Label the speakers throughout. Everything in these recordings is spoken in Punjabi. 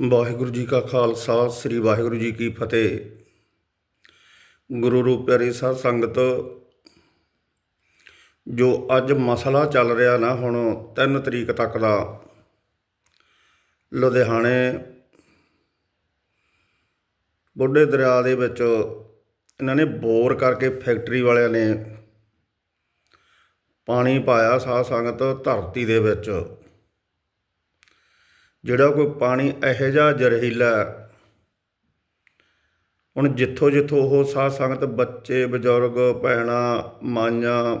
Speaker 1: ਵਾਹਿਗੁਰੂ ਜੀ ਕਾ ਖਾਲਸਾ, ਸ੍ਰੀ ਵਾਹਿਗੁਰੂ ਜੀ ਕੀ ਫਤਿਹ। ਗੁਰੂ ਰੂਪ ਪਿਆਰੀ ਸਾਧ ਸੰਗਤ, ਜੋ ਅੱਜ ਮਸਲਾ ਚੱਲ ਰਿਹਾ ਨਾ ਹੁਣ 3 ਤਰੀਕ ਤੱਕ ਦਾ, ਲੁਧਿਆਣੇ, ਬੁੱਢੇ ਦਰਿਆ ਦੇ ਵਿੱਚ ਇਹਨਾਂ ਨੇ ਬੋਰ ਕਰਕੇ ਫੈਕਟਰੀ ਵਾਲਿਆਂ ਨੇ ਪਾਣੀ ਪਾਇਆ ਸਾਧ ਸੰਗਤ ਧਰਤੀ ਦੇ ਵਿੱਚ। ਜਿਹੜਾ ਕੋਈ ਪਾਣੀ ਇਹੋ ਜਿਹਾ ਜ਼ਹਿਰੀਲਾ ਹੁਣ ਜਿੱਥੋਂ ਜਿੱਥੋਂ ਉਹ ਸਾਧ ਸੰਗਤ ਬੱਚੇ, ਬਜ਼ੁਰਗ, ਭੈਣਾਂ, ਮਾਈਆਂ,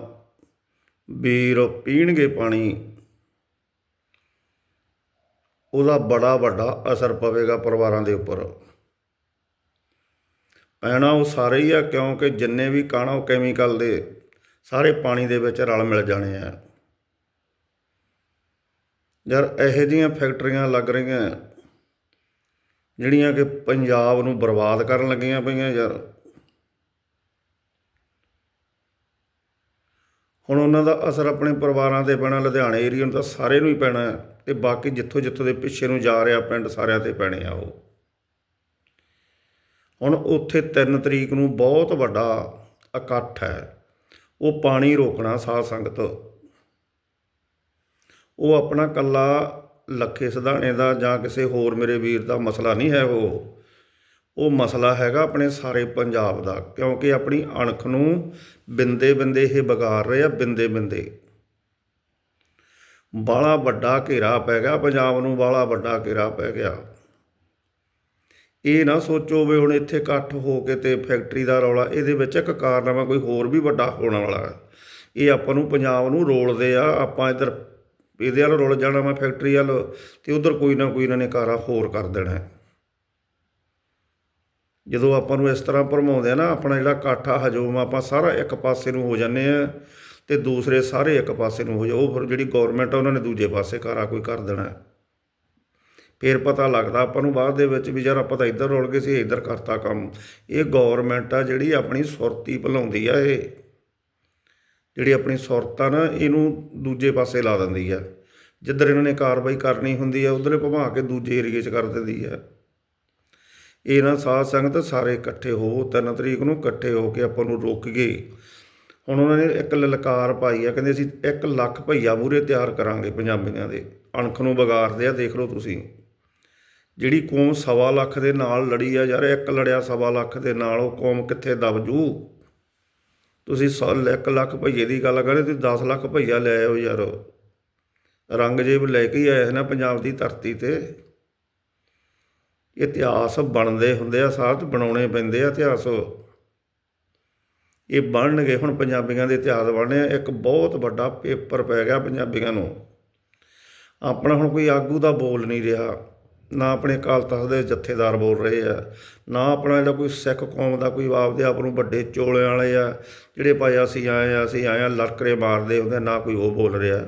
Speaker 1: ਵੀਰ ਪੀਣਗੇ ਪਾਣੀ, ਉਹਦਾ ਬੜਾ ਵੱਡਾ ਅਸਰ ਪਵੇਗਾ ਪਰਿਵਾਰਾਂ ਦੇ ਉੱਪਰ। ਪੈਣਾ ਉਹ ਸਾਰੇ ਹੀ ਆ ਕਿਉਂਕਿ ਜਿੰਨੇ ਵੀ ਕਾਣਾ ਉਹ ਕੈਮੀਕਲ ਦੇ ਸਾਰੇ ਪਾਣੀ ਦੇ ਵਿੱਚ ਰਲ ਮਿਲ ਜਾਣੇ ਆ। ਯਾਰ ਇਹੋ ਜਿਹੀਆਂ ਫੈਕਟਰੀਆਂ ਲੱਗ ਰਹੀਆਂ ਜਿਹੜੀਆਂ ਕਿ ਪੰਜਾਬ ਨੂੰ ਬਰਬਾਦ ਕਰਨ ਲੱਗੀਆਂ ਪਈਆਂ ਯਾਰ। ਹੁਣ ਉਹਨਾਂ ਦਾ ਅਸਰ ਆਪਣੇ ਪਰਿਵਾਰਾਂ ਤੇ ਪੈਣਾ, ਲੁਧਿਆਣੇ ਏਰੀਆ ਨੂੰ ਤਾਂ ਸਾਰੇ ਨੂੰ ਹੀ ਪੈਣਾ ਹੈ ਤੇ ਬਾਕੀ ਜਿੱਥੋਂ ਜਿੱਥੋਂ ਦੇ ਪਿੱਛੇ ਨੂੰ ਜਾ ਰਿਹਾ ਪਿੰਡ, ਸਾਰਿਆਂ ਤੇ ਪੈਣੇ ਆ ਉਹ। ਹੁਣ ਉੱਥੇ 3 ਤਰੀਕ ਨੂੰ ਬਹੁਤ ਵੱਡਾ ਇਕੱਠ ਹੈ, ਉਹ ਪਾਣੀ ਰੋਕਣਾ ਸਾਧ ਸੰਗਤ। ਉਹ ਆਪਣਾ ਕੱਲਾ ਲੱਖੇ ਸਿਧਾਣੇ ਦਾ ਜਾਂ ਕਿਸੇ ਹੋਰ ਮੇਰੇ ਵੀਰ ਦਾ ਮਸਲਾ ਨਹੀਂ ਹੈ ਉਹ। ਉਹ ਮਸਲਾ ਹੈਗਾ ਆਪਣੇ ਸਾਰੇ ਪੰਜਾਬ ਦਾ, ਕਿਉਂਕਿ ਆਪਣੀ ਅਣਖ ਨੂੰ ਬਿੰਦੇ ਬਿੰਦੇ ਇਹ ਵਿਗਾੜ ਰਹੇ ਆ, ਬਿੰਦੇ ਬਿੰਦੇ। ਬਾਲਾ ਵੱਡਾ ਘੇਰਾ ਪੈ ਗਿਆ, ਪੰਜਾਬ ਨੂੰ ਬਾਲਾ ਵੱਡਾ ਘੇਰਾ ਪੈ ਗਿਆ। ਇਹ ਨਾ ਸੋਚੋ ਵੀ ਹੁਣ ਇੱਥੇ ਇਕੱਠ ਹੋ ਕੇ ਤੇ ਫੈਕਟਰੀ ਦਾ ਰੌਲਾ, ਇਹਦੇ ਵਿੱਚ ਇੱਕ ਕਾਰਨਾਮਾ ਕੋਈ ਹੋਰ ਵੀ ਵੱਡਾ ਹੋਣ ਵਾਲਾ ਹੈ। ਇਹ ਆਪਾਂ ਨੂੰ ਪੰਜਾਬ ਨੂੰ ਰੋਲਦੇ ਆ, ਆਪਾਂ ਇੱਧਰ ਇਹਦੇ ਵੱਲ ਰੁਲ ਜਾਣਾ ਮੈਂ ਫੈਕਟਰੀ ਵੱਲ ਤੇ ਉਧਰ ਕੋਈ ਨਾ ਕੋਈ ਇਹਨਾਂ ਨੇ ਕਾਰਾ ਹੋਰ ਕਰ ਦੇਣਾ ਹੈ। ਜਦੋਂ ਆਪਾਂ ਨੂੰ ਇਸ ਤਰ੍ਹਾਂ ਭਰਮਾਉਂਦੇ ਆ ਨਾ, ਆਪਣਾ ਜਿਹੜਾ ਕਾਠਾ ਹਜੂਮ ਆਪਾਂ ਸਾਰਾ ਇੱਕ ਪਾਸੇ ਨੂੰ ਹੋ ਜਾਂਦੇ ਆ ਤੇ ਦੂਸਰੇ ਸਾਰੇ ਇੱਕ ਪਾਸੇ ਨੂੰ ਹੋ ਜਾ, ਉਹ ਫਿਰ ਜਿਹੜੀ ਗਵਰਨਮੈਂਟ ਆ, ਉਹਨਾਂ ਨੇ ਦੂਜੇ ਪਾਸੇ ਕਾਰਾ ਕੋਈ ਕਰ ਦੇਣਾ ਹੈ। ਫਿਰ ਪਤਾ ਲੱਗਦਾ ਆਪਾਂ ਨੂੰ ਬਾਅਦ ਦੇ ਵਿੱਚ ਵੀ ਯਾਰ ਆਪਾਂ ਤਾਂ ਇੱਧਰ ਰੁਲ ਗਏ ਸੀ ਇੱਧਰ ਕਰਤਾ ਕੰਮ ਇਹ ਗਵਰਨਮੈਂਟ ਆ ਜਿਹੜੀ ਆਪਣੀ ਸੁਰਤੀ ਭੁਲਾਉਂਦੀ ਆ ਇਹ ਜਿਹੜੀ ਆਪਣੀ ਸੁਰਤ ਆ ਨਾ, ਇਹਨੂੰ ਦੂਜੇ ਪਾਸੇ ਲਾ ਦਿੰਦੀ ਆ। ਜਿੱਧਰ ਇਹਨਾਂ ਨੇ ਕਾਰਵਾਈ ਕਰਨੀ ਹੁੰਦੀ ਆ, ਉਧਰੇ ਭਮਾ ਕੇ ਦੂਜੇ ਏਰੀਏ 'ਚ ਕਰ ਦਿੰਦੀ ਆ। ਇਹ ਨਾ ਸਾਧ ਸੰਗਤ ਸਾਰੇ ਇਕੱਠੇ ਹੋ, ਤਿੰਨ ਤਰੀਕ ਨੂੰ ਇਕੱਠੇ ਹੋ ਕੇ ਆਪਾਂ ਨੂੰ ਰੋਕ ਗਏ। ਹੁਣ ਉਹਨਾਂ ਨੇ ਇੱਕ ਲਲਕਾਰ ਪਾਈ ਆ, ਕਹਿੰਦੇ ਅਸੀਂ 1 ਲੱਖ ਭਈਆ ਮੂਰੇ ਤਿਆਰ ਕਰਾਂਗੇ ਪੰਜਾਬੀਆਂ ਦੇ। ਅਣਖ ਨੂੰ ਵਿਗਾੜਦੇ ਆ, ਦੇਖ ਲਓ ਤੁਸੀਂ। ਜਿਹੜੀ ਕੌਮ ਸਵਾ ਲੱਖ ਦੇ ਨਾਲ ਲੜੀ ਆ ਯਾਰ, ਇੱਕ ਲੜਿਆ ਸਵਾ ਲੱਖ ਦੇ ਨਾਲ ਉਹ ਕੌਮ ਕਿੱਥੇ ਦਬ ਜੂ? ਤੁਸੀਂ 1 ਲੱਖ ਭਈਏ ਦੀ ਗੱਲ ਕਰੇ ਤੁਸੀਂ 10 ਲੱਖ ਭਈਆ ਲੈ ਆਓ ਯਾਰ। ਰੰਗਜੇਬ ਲੈ ਕੇ ਹੀ ਆਏ ਸੀ ਨਾ ਪੰਜਾਬ ਦੀ ਧਰਤੀ ਤੇ, ਇਤਿਹਾਸ ਬਣਦੇ ਹੁੰਦੇ ਆ ਸਾਥ ਬਣਾਉਣੇ ਪੈਂਦੇ ਆ ਇਤਿਹਾਸ। ਇਹ ਬਣਨਗੇ ਹੁਣ ਪੰਜਾਬੀਆਂ ਦੇ ਇਤਿਹਾਸ ਬਣਨੇ ਆ। ਇੱਕ ਬਹੁਤ ਵੱਡਾ ਪੇਪਰ ਪੈ ਗਿਆ ਪੰਜਾਬੀਆਂ ਨੂੰ। ਆਪਣਾ ਹੁਣ ਕੋਈ ਆਗੂ ਦਾ ਬੋਲ ਨਹੀਂ ਰਿਹਾ। ਨਾ ਆਪਣੇ ਅਕਾਲ ਤਖਤ ਦੇ ਜਥੇਦਾਰ ਬੋਲ ਰਹੇ ਆ, ਨਾ ਆਪਣਾ ਜਿਹੜਾ ਕੋਈ ਸਿੱਖ ਕੌਮ ਦਾ ਕੋਈ ਆਪਦੇ ਆਪ ਨੂੰ ਵੱਡੇ ਚੋਲਿਆਂ ਵਾਲੇ ਆ, ਜਿਹੜੇ ਭਾਈ ਅਸੀਂ ਆਏ ਆ, ਅਸੀਂ ਆਏ ਆ ਲੜਕਰੇ ਮਾਰਦੇ ਹੁੰਦੇ ਨਾ ਕੋਈ ਉਹ ਬੋਲ ਰਿਹਾ।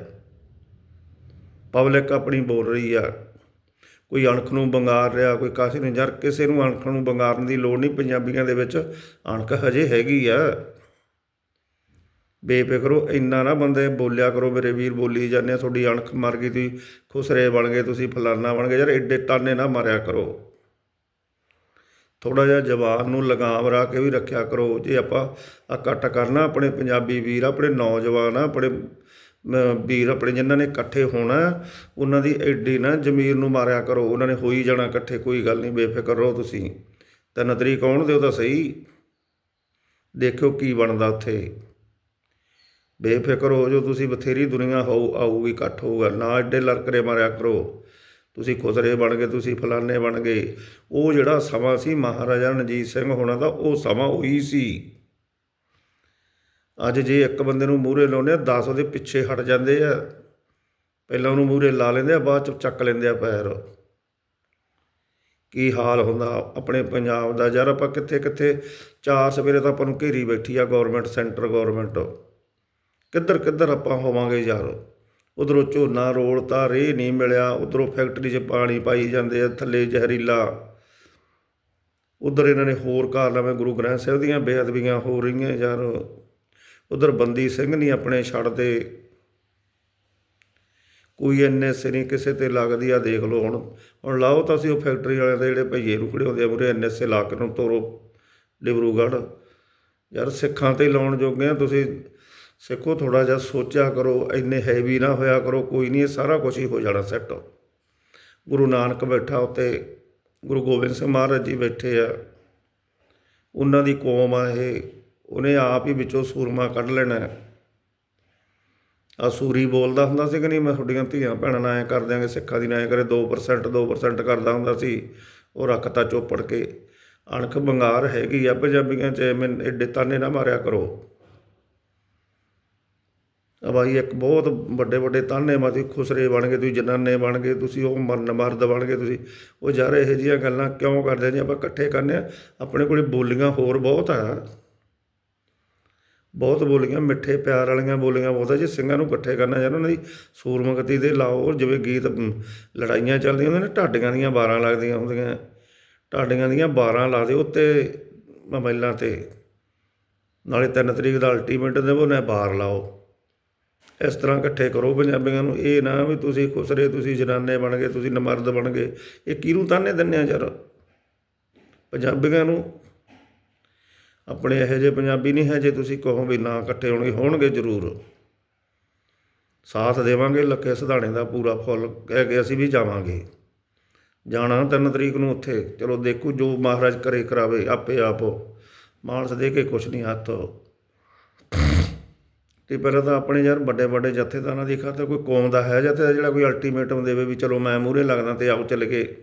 Speaker 1: ਪਬਲਿਕ ਆਪਣੀ ਬੋਲ ਰਹੀ ਆ। ਕੋਈ ਅਣਖ ਨੂੰ ਬੰਗਾਰ ਰਿਹਾ, ਕੋਈ ਕਾਸੇ ਨੂੰ, ਯਾਰ ਕਿਸੇ ਨੂੰ ਅਣਖ ਨੂੰ ਬੰਗਾਰਨ ਦੀ ਲੋੜ ਨਹੀਂ, ਪੰਜਾਬੀਆਂ ਦੇ ਵਿੱਚ ਅਣਖ ਹਜੇ ਹੈਗੀ ਆ। ਬੇਫਿਕਰੋ ਇੰਨਾ ਨਾ ਬੰਦੇ ਬੋਲਿਆ ਕਰੋ, ਮੇਰੇ ਵੀਰ ਬੋਲੀ ਜਾਂਦੇ ਆ, ਤੁਹਾਡੀ ਅਣਖ ਮਰ ਗਈ ਤੁਸੀਂ, ਖੁਸਰੇ ਬਣ ਗਏ ਤੁਸੀਂ, ਫਲਾਨਾ ਬਣ ਗਏ, ਯਾਰ ਐਡੇ ਤਾਨੇ ਨਾ ਮਾਰਿਆ ਕਰੋ। ਥੋੜਾ ਜਿਹਾ ਜਵਾਨ ਨੂੰ ਲਗਾਮ ਰਾ ਕੇ ਵੀ ਰੱਖਿਆ ਕਰੋ, ਜੇ ਆਪਾਂ ਇਕੱਠ ਕਰਨਾ, ਆਪਣੇ ਪੰਜਾਬੀ ਵੀਰ, ਆਪਣੇ ਨੌਜਵਾਨ ਆ ਆਪਣੇ ਵੀਰ, ਆਪਣੇ ਜਿਨ੍ਹਾਂ ਨੇ ਇਕੱਠੇ ਹੋਣਾ, ਉਹਨਾਂ ਦੀ ਐਡੀ ਨਾ ਜ਼ਮੀਰ ਨੂੰ ਮਾਰਿਆ ਕਰੋ, ਉਹਨਾਂ ਨੇ ਹੋਈ ਜਾਣਾ ਇਕੱਠੇ, ਕੋਈ ਗੱਲ ਨਹੀਂ, ਬੇਫਿਕਰ ਰਹੋ ਤੁਸੀਂ। ਤਾਂ ਤਰੀਕ ਕੌਣ ਦਿਓ ਤਾਂ ਸਹੀ। ਦੇਖਿਓ ਕੀ ਬਣਦਾ ਉੱਥੇ। ਬੇਫਿਕਰ ਹੋ ਜੋ ਤੁਸੀਂ ਬਥੇਰੀ ਦੁਨੀਆ ਹੋ ਆਊਗੀ, ਇਕੱਠ ਹੋਊਗਾ, ਨਾ ਐਡੇ ਲਰਕਰੇ ਮਾਰਿਆ ਕਰੋ। ਤੁਸੀਂ ਖੁਸਰੇ ਬਣ ਗਏ, ਤੁਸੀਂ ਫਲਾਨੇ ਬਣ ਗਏ। ਉਹ ਜਿਹੜਾ ਸਮਾਂ ਸੀ ਮਹਾਰਾਜਾ ਰਣਜੀਤ ਸਿੰਘ ਹੋਣਾ ਦਾ, ਉਹ ਸਮਾਂ ਉਹੀ ਸੀ। ਅੱਜ ਜੇ ਇੱਕ ਬੰਦੇ ਨੂੰ ਮੂਹਰੇ ਲਾਉਂਦੇ ਆ 10 ਉਹਦੇ ਪਿੱਛੇ ਹਟ ਜਾਂਦੇ ਆ। ਪਹਿਲਾਂ ਉਹਨੂੰ ਮੂਹਰੇ ਲਾ ਲੈਂਦੇ ਆ, ਬਾਅਦ ਚ ਚੱਕ ਲੈਂਦੇ ਆ ਪੈਰ। ਕੀ ਹਾਲ ਹੁੰਦਾ? ਆਪਣੇ ਪੰਜਾਬ ਦਾ ਯਾਰ ਆਪਾਂ ਕਿੱਥੇ ਕਿੱਥੇ ਚਾਰ ਸਵੇਰੇ ਤਾਂ ਆਪਾਂ ਨੂੰ ਘੇਰੀ ਬੈਠੀ ਆ ਗਵਰਨਮੈਂਟ ਸੈਂਟਰ ਗਵਰਨਮੈਂਟ ਕਿੱਧਰ ਕਿੱਧਰ ਆਪਾਂ ਹੋਵਾਂਗੇ ਯਾਰ? ਉਧਰੋਂ ਝੋਨਾ ਰੋਲਤਾ ਰੇ ਨਹੀਂ ਮਿਲਿਆ, ਉਧਰੋਂ ਫੈਕਟਰੀ 'ਚ ਪਾਣੀ ਪਾਈ ਜਾਂਦੇ ਆ, ਥੱਲੇ ਜ਼ਹਿਰੀਲਾ। ਉਧਰ ਇਹਨਾਂ ਨੇ ਹੋਰ ਕਾਰਨਾਮੇ ਗੁਰੂ ਗ੍ਰੰਥ ਸਾਹਿਬ ਦੀਆਂ ਬੇਅਦਬੀਆਂ ਹੋ ਰਹੀਆਂ ਯਾਰ। ਉਧਰ ਬੰਦੀ ਸਿੰਘ ਨਹੀਂ ਆਪਣੇ ਛੱਡਦੇ। ਕੋਈ ਐਨਐਸਏ ਨਹੀਂ ਕਿਸੇ ਤੇ ਲੱਗਦੀ ਆ ਦੇਖ ਲਓ ਹੁਣ। ਹੁਣ ਲਾਓ ਤਾਂ ਅਸੀਂ ਉਹ ਫੈਕਟਰੀ ਵਾਲਿਆਂ ਦੇ ਜਿਹੜੇ ਭਈਏ ਰੁਕੜੇ ਹੁੰਦੇ ਆ ਮੂਰੇ ਐਨਐਸਏ ਲਾ ਕੇ ਨੂੰ ਤੋਰੋ, ਡਿਬਰੂਗੜ੍ਹ। ਯਾਰ ਸਿੱਖਾਂ ਤੇ ਲਾਉਣ ਜੋਗੇ ਆ ਤੁਸੀਂ। ਸਿੱਖੋ ਥੋੜਾ ਜਿਹਾ ਸੋਚਿਆ ਕਰੋ, ਇੰਨੇ ਹੈਵੀ ਨਾ ਹੋਇਆ ਕਰੋ, ਕੋਈ ਨਹੀਂ, ਇਹ ਸਾਰਾ ਕੁਝ ਹੀ ਹੋ ਜਾਣਾ ਸੈੱਟ ਗੁਰੂ ਨਾਨਕ ਬੈਠਾ ਉੱਤੇ ਗੁਰੂ ਗੋਬਿੰਦ ਸਿੰਘ ਮਹਾਰਾਜ ਜੀ ਬੈਠੇ ਆ। ਉਹਨਾਂ ਦੀ ਕੌਮ ਆ ਇਹ, ਉਹਨੇ ਆਪ ਹੀ ਵਿੱਚੋਂ ਸੂਰਮਾ ਕੱਢ ਲੈਣਾ ਆ ਸੂਰੀ ਬੋਲਦਾ ਹੁੰਦਾ ਸੀ ਕਿ ਨਹੀਂ, ਮੈਂ ਤੁਹਾਡੀਆਂ ਧੀਆਂ ਭੈਣਾਂ ਨਾਲ ਐ ਕਰ ਦਿਆਂਗੇ ਸਿੱਖਾਂ ਦੀ ਨਾ ਕਰੇ 2% 2% ਕਰਦਾ ਹੁੰਦਾ ਸੀ, ਉਹ ਰੱਖਤਾ ਚੋਪੜ ਕੇ। ਅਣਖ ਬੰਗਾਰ ਹੈਗੀ ਆ ਪੰਜਾਬੀਆਂ ਚ, ਐਵੇਂ ਐਡੇ ਤਾਨੇ ਨਾ ਮਾਰਿਆ ਕਰੋ। ਬਾਈ, ਇੱਕ ਬਹੁਤ ਵੱਡੇ ਵੱਡੇ ਤਾਨੇ ਤੁਸੀਂ ਖੁਸਰੇ ਬਣ ਗਏ, ਤੁਸੀਂ ਜਨਾਨੇ ਬਣ ਗਏ, ਤੁਸੀਂ ਉਹ ਮਰਨ ਮਰਦ ਬਣ ਗਏ ਤੁਸੀਂ। ਉਹ ਯਾਰ ਇਹੋ ਜਿਹੀਆਂ ਗੱਲਾਂ ਕਿਉਂ ਕਰਦੇ ਜੀ ਆਪਾਂ ਇਕੱਠੇ ਕਰਨੇ ਆ। ਆਪਣੇ ਕੋਲੇ ਬੋਲੀਆਂ ਹੋਰ ਬਹੁਤ ਆ। ਬਹੁਤ ਬੋਲੀਆਂ, ਮਿੱਠੇ ਪਿਆਰ ਵਾਲੀਆਂ ਬੋਲੀਆਂ ਬਹੁਤ ਆ। ਜੇ ਸਿੰਘਾਂ ਨੂੰ ਇਕੱਠੇ ਕਰਨਾ ਯਾਰ, ਉਹਨਾਂ ਦੀ ਸੂਰਮਗਤੀ ਦੇ ਲਾਓ। ਜਿਵੇਂ ਗੀਤ ਲੜਾਈਆਂ ਚੱਲਦੀਆਂ ਹੁੰਦੀਆਂ ਨੇ, ਢਾਡੀਆਂ ਦੀਆਂ 12 ਲੱਗਦੀਆਂ ਹੁੰਦੀਆਂ। ਢਾਡੀਆਂ ਦੀਆਂ 12 ਲਾ ਦਿਓ ਉੱਤੇ ਮੋਬਾਈਲਾਂ ਤੇ। ਨਾਲੇ 3 ਤਰੀਕ ਦਾ ਅਲਟੀਮੇਟ ਦੇਵੋ ਨਾ ਬਾਹਰ ਲਾਓ। ਇਸ ਤਰ੍ਹਾਂ ਇਕੱਠੇ ਕਰੋ ਪੰਜਾਬੀਆਂ ਨੂੰ। ਇਹ ਨਾ ਵੀ ਤੁਸੀਂ ਖੁਸਰੇ ਤੁਸੀਂ ਜਨਾਨੇ ਬਣ ਗਏ, ਤੁਸੀਂ ਨਮਰਦ ਬਣ ਗਏ। ਇਹ ਕਿਹਨੂੰ ਤਾਨੇ ਦਿੰਦੇ ਆ ਯਾਰ? ਪੰਜਾਬੀਆਂ ਨੂੰ। ਆਪਣੇ ਇਹੋ ਜਿਹੇ ਪੰਜਾਬੀ ਨਹੀਂ ਹੈ ਜੇ ਤੁਸੀਂ ਕਹੋ ਵੀ ਨਾ ਇਕੱਠੇ ਹੋਣਗੇ ਹੋਣਗੇ ਜ਼ਰੂਰ। ਸਾਥ ਦੇਵਾਂਗੇ ਲੱਕੇ ਸਿਧਾਣੇ ਦਾ ਪੂਰਾ ਫੁੱਲ ਕਹਿ ਕੇ ਅਸੀਂ ਵੀ ਜਾਵਾਂਗੇ। ਜਾਣਾ ਤਿੰਨ ਤਰੀਕ ਨੂੰ ਉੱਥੇ। ਚਲੋ ਦੇਖੋ ਜੋ ਮਹਾਰਾਜ ਕਰੇ ਕਰਾਵੇ, ਆਪੇ ਆਪ। ਮਾਨਸ ਦੇ ਕੇ ਕੁਛ ਨਹੀਂ ਹੱਥ। ਤੇ ਪਹਿਲਾਂ ਤਾਂ ਆਪਣੇ ਯਾਰ ਵੱਡੇ ਵੱਡੇ ਜਥੇਦਾਰਾਂ ਦੀ ਖਾਤਰ ਕੋਈ ਕੌਮ ਦਾ ਹੈ ਜਥੇਦਾਰ ਜਿਹੜਾ ਕੋਈ ਅਲਟੀਮੇਟਮ ਦੇਵੇ ਵੀ ਚਲੋ ਮੈਂ ਮੂਹਰੇ ਲੱਗਦਾ ਤੇ ਆਓ ਚੱਲ ਕੇ।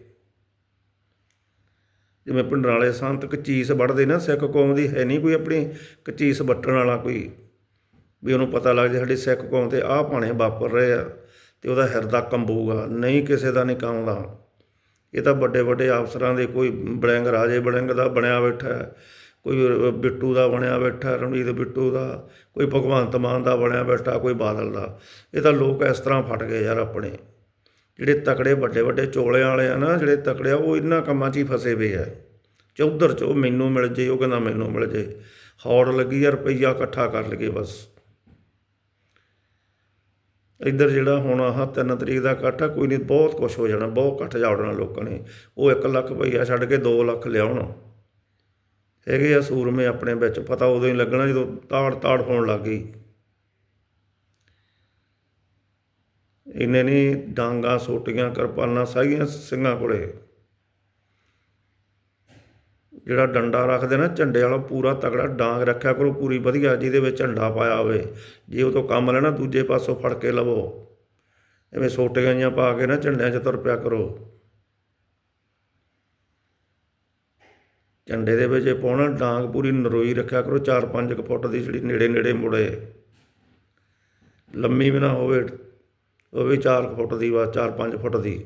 Speaker 1: ਜਿਵੇਂ ਪਿੰਡਰਾਂ ਵਾਲੇ ਸੰਤ ਕਚੀਸ ਵੱਢਦੇ ਨਾ, ਸਿੱਖ ਕੌਮ ਦੀ ਹੈ ਨਹੀਂ ਕੋਈ ਆਪਣੀ ਕਚੀਸ ਵੱਟਣ ਵਾਲਾ ਕੋਈ। ਵੀ ਉਹਨੂੰ ਪਤਾ ਲੱਗ ਜਾ ਸਾਡੀ ਸਿੱਖ ਕੌਮ ਤੇ ਆਹ ਪਾਣੇ ਵਾਪਰ ਰਹੇ ਆ ਤੇ ਉਹਦਾ ਹਿਰਦਾ ਕੰਬੂਗਾ, ਨਹੀਂ ਕਿਸੇ ਦਾ ਨਹੀਂ ਕੰਬਦਾ। ਇਹ ਤਾਂ ਵੱਡੇ ਵੱਡੇ ਅਫਸਰਾਂ ਦੇ ਕੋਈ ਬੜਿੰਗ ਰਾਜੇ ਬੜਿੰਗ ਦਾ ਬਣਿਆ ਬੈਠਾ ਕੋਈ ਬਿੱਟੂ ਦਾ ਬਣਿਆ ਬੈਠਾ ਰਣਜੀਤ ਬਿੱਟੂ ਦਾ, ਕੋਈ ਭਗਵੰਤ ਮਾਨ ਦਾ ਬਣਿਆ ਬੈਠਾ, ਕੋਈ ਬਾਦਲ ਦਾ। ਇਹ ਤਾਂ ਲੋਕ ਇਸ ਤਰ੍ਹਾਂ ਫਟ ਗਏ ਯਾਰ ਆਪਣੇ। ਜਿਹੜੇ ਤਕੜੇ ਵੱਡੇ ਵੱਡੇ ਚੋਲਿਆਂ ਵਾਲੇ ਆ ਨਾ, ਜਿਹੜੇ ਤਕੜੇ ਆ, ਉਹ ਇਹਨਾਂ ਕੰਮਾਂ 'ਚ ਹੀ ਫਸੇ ਪਏ ਆ। ਚੌਧਰ 'ਚ ਉਹ ਮੈਨੂੰ ਮਿਲ ਜੇ, ਉਹ ਕਹਿੰਦਾ ਮੈਨੂੰ ਮਿਲ ਜੇ। ਹੌੜ ਲੱਗੀ ਆ, ਰੁਪਈਆ ਇਕੱਠਾ ਕਰ ਲਈਏ ਬਸ। ਇੱਧਰ ਜਿਹੜਾ ਹੁਣ ਆਹ ਤਿੰਨ ਤਰੀਕ ਦਾ ਇਕੱਠ ਆ, ਕੋਈ ਨਹੀਂ, ਬਹੁਤ ਕੁਝ ਹੋ ਜਾਣਾ, ਬਹੁਤ ਇਕੱਠ ਜਾੜਨਾ ਲੋਕਾਂ ਨੇ। ਉਹ 1 ਲੱਖ ਰੁਪਈਆ ਛੱਡ ਕੇ 2 ਲੱਖ ਲਿਆਉਣ। ਹੈਗੇ ਆ ਸੂਰਮੇ ਆਪਣੇ ਵਿੱਚ, ਪਤਾ ਉਦੋਂ ਹੀ ਲੱਗਣਾ ਜਦੋਂ ਤਾੜ ਤਾੜ ਹੋਣ ਲੱਗ ਗਈ। ਇਹਨੇ ਨਹੀਂ ਡਾਂਗਾ, ਸੋਟੀਆਂ, ਕਿਰਪਾਨਾਂ ਸਾਰੀਆਂ ਸਿੰਘਾਂ ਕੋਲੇ। ਜਿਹੜਾ ਡੰਡਾ ਰੱਖਦੇ ਨਾ, ਝੰਡੇ ਵਾਲਾ ਪੂਰਾ ਤਗੜਾ ਡਾਂਗ ਰੱਖਿਆ ਕਰੋ, ਪੂਰੀ ਵਧੀਆ, ਜਿਹਦੇ ਵਿੱਚ ਝੰਡਾ ਪਾਇਆ ਹੋਵੇ। ਜੇ ਉਹ ਤੋਂ ਕੰਮ ਲੈਣਾ, ਦੂਜੇ ਪਾਸੋਂ ਫੜ ਕੇ ਲਵੋ। ਐਵੇਂ ਸੋਟੀਆਂ ਜਿਹੀਆਂ ਪਾ ਕੇ ਨਾ, ਝੰਡਿਆਂ 'ਚ ਤੁਰ ਪਿਆ ਕਰੋ। ਝੰਡੇ ਦੇ ਵਿੱਚ ਪਾਉਣਾ, ਡਾਂਗ ਪੂਰੀ ਨਰੋਈ ਰੱਖਿਆ ਕਰੋ 4-5 ਫੁੱਟ ਦੀ ਜਿਹੜੀ ਨੇੜੇ ਨੇੜੇ ਮੁੜੇ। ਲੰਮੀ ਵੀ ਨਾ ਹੋਵੇ, ਉਹ ਵੀ 4 ਫੁੱਟ ਦੀ ਵਾ 4-5 ਫੁੱਟ ਦੀ।